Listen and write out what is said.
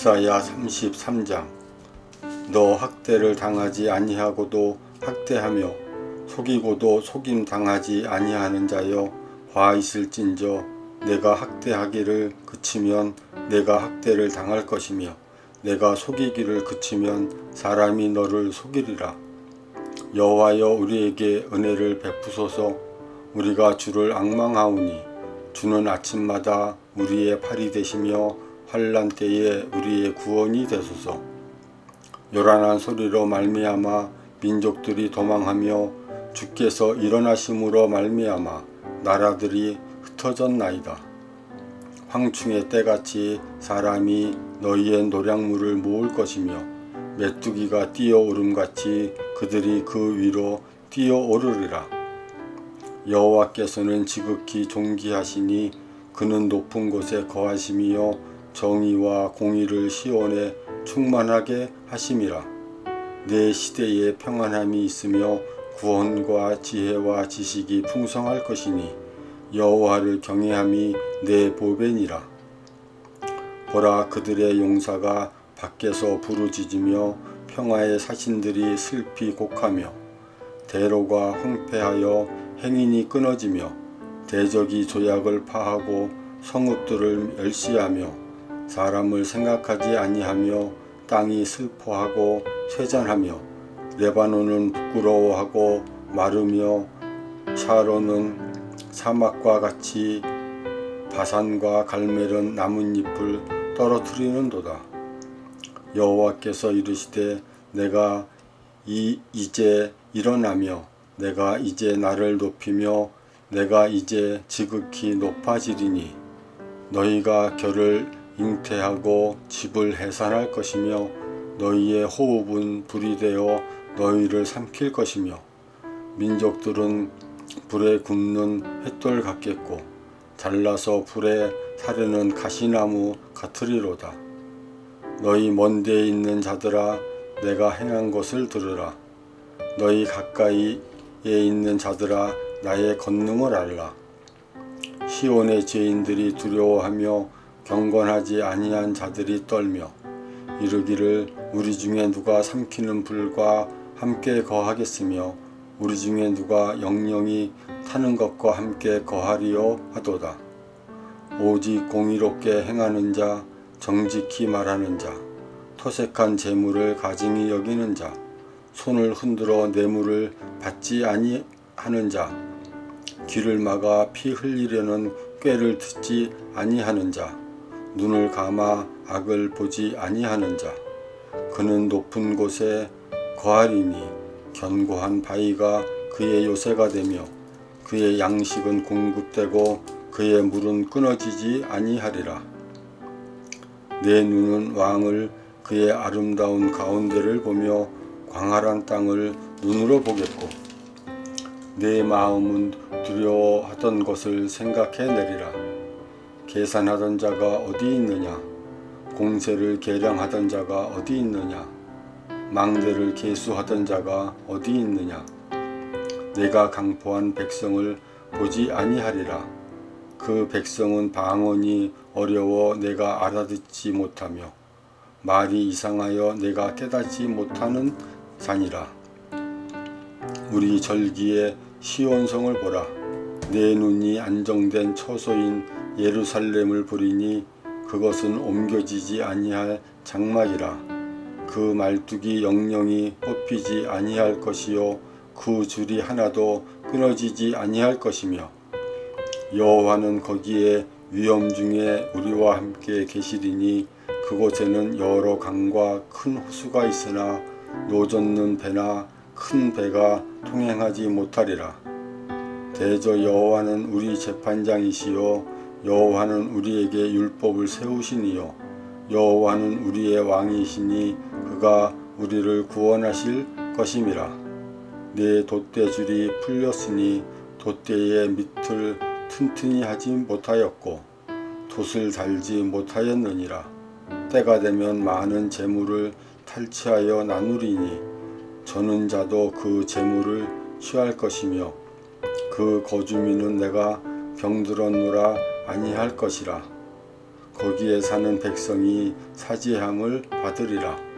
이사야 33장 너 학대를 당하지 아니하고도 학대하며 속이고도 속임 당하지 아니하는 자여 화 있을진저 내가 학대하기를 그치면 내가 학대를 당할 것이며 내가 속이기를 그치면 사람이 너를 속이리라. 여호와여 우리에게 은혜를 베푸소서. 우리가 주를 악망하오니 주는 아침마다 우리의 팔이 되시며 환란 때에 우리의 구원이 되소서. 요란한 소리로 말미암아 민족들이 도망하며 주께서 일어나심으로 말미암아 나라들이 흩어졌나이다. 황충의 때같이 사람이 너희의 노량물을 모을 것이며 메뚜기가 뛰어오름같이 그들이 그 위로 뛰어오르리라. 여호와께서는 지극히 존귀하시니 그는 높은 곳에 거하심이요 정의와 공의를 시온에 충만하게 하심이라. 내 시대에 평안함이 있으며 구원과 지혜와 지식이 풍성할 것이니 여호와를 경외함이 내 보배니라. 보라 그들의 용사가 밖에서 부르짖으며 평화의 사신들이 슬피 곡하며 대로가 황폐하여 행인이 끊어지며 대적이 조약을 파하고 성읍들을 멸시하며 사람을 생각하지 아니하며 땅이 슬퍼하고 쇠잔하며 레바논은 부끄러워하고 마르며 샤론은 사막과 같이 바산과 갈멜은 나뭇잎을 떨어뜨리는도다. 여호와께서 이르시되 내가 이 이제 일어나며 내가 이제 나를 높이며 내가 이제 지극히 높아지리니 너희가 결을 잉태하고 집을 해산할 것이며 너희의 호흡은 불이 되어 너희를 삼킬 것이며 민족들은 불에 굽는 횃돌 같겠고 잘라서 불에 사르는 가시나무 같으리로다. 너희 먼 데에 있는 자들아 내가 행한 것을 들으라. 너희 가까이에 있는 자들아 나의 권능을 알라. 시온의 죄인들이 두려워하며 경건하지 아니한 자들이 떨며 이르기를 우리 중에 누가 삼키는 불과 함께 거하겠으며 우리 중에 누가 영영이 타는 것과 함께 거하리요 하도다. 오직 공의롭게 행하는 자, 정직히 말하는 자, 토색한 재물을 가증히 여기는 자, 손을 흔들어 뇌물을 받지 아니하는 자, 귀를 막아 피 흘리려는 꾀를 듣지 아니하는 자, 눈을 감아 악을 보지 아니하는 자, 그는 높은 곳에 거하리니 견고한 바위가 그의 요새가 되며 그의 양식은 공급되고 그의 물은 끊어지지 아니하리라. 내 눈은 왕을 그의 아름다운 가운데를 보며 광활한 땅을 눈으로 보겠고 내 마음은 두려워하던 것을 생각해 내리라. 계산하던 자가 어디 있느냐? 공세를 계량하던 자가 어디 있느냐? 망대를 계수하던 자가 어디 있느냐? 내가 강포한 백성을 보지 아니하리라. 그 백성은 방언이 어려워 내가 알아듣지 못하며 말이 이상하여 내가 깨닫지 못하는 자니라. 우리 절기에 시온성을 보라. 내 눈이 안정된 처소인 예루살렘을 보리니 그것은 옮겨지지 아니할 장막이라. 그 말뚝이 영영이 뽑히지 아니할 것이요 그 줄이 하나도 끊어지지 아니할 것이며 여호와는 거기에 위험 중에 우리와 함께 계시리니 그곳에는 여러 강과 큰 호수가 있으나 노젓는 배나 큰 배가 통행하지 못하리라. 대저 여호와는 우리 재판장이시요 여호와는 우리에게 율법을 세우시니요 여호와는 우리의 왕이시니 그가 우리를 구원하실 것임이라. 내 돛대줄이 풀렸으니 돛대의 밑을 튼튼히 하지 못하였고 돛을 달지 못하였느니라. 때가 되면 많은 재물을 탈취하여 나누리니 저는 자도 그 재물을 취할 것이며 그 거주민은 내가 병들었노라 아니할 것이라. 거기에 사는 백성이 사지함을 받으리라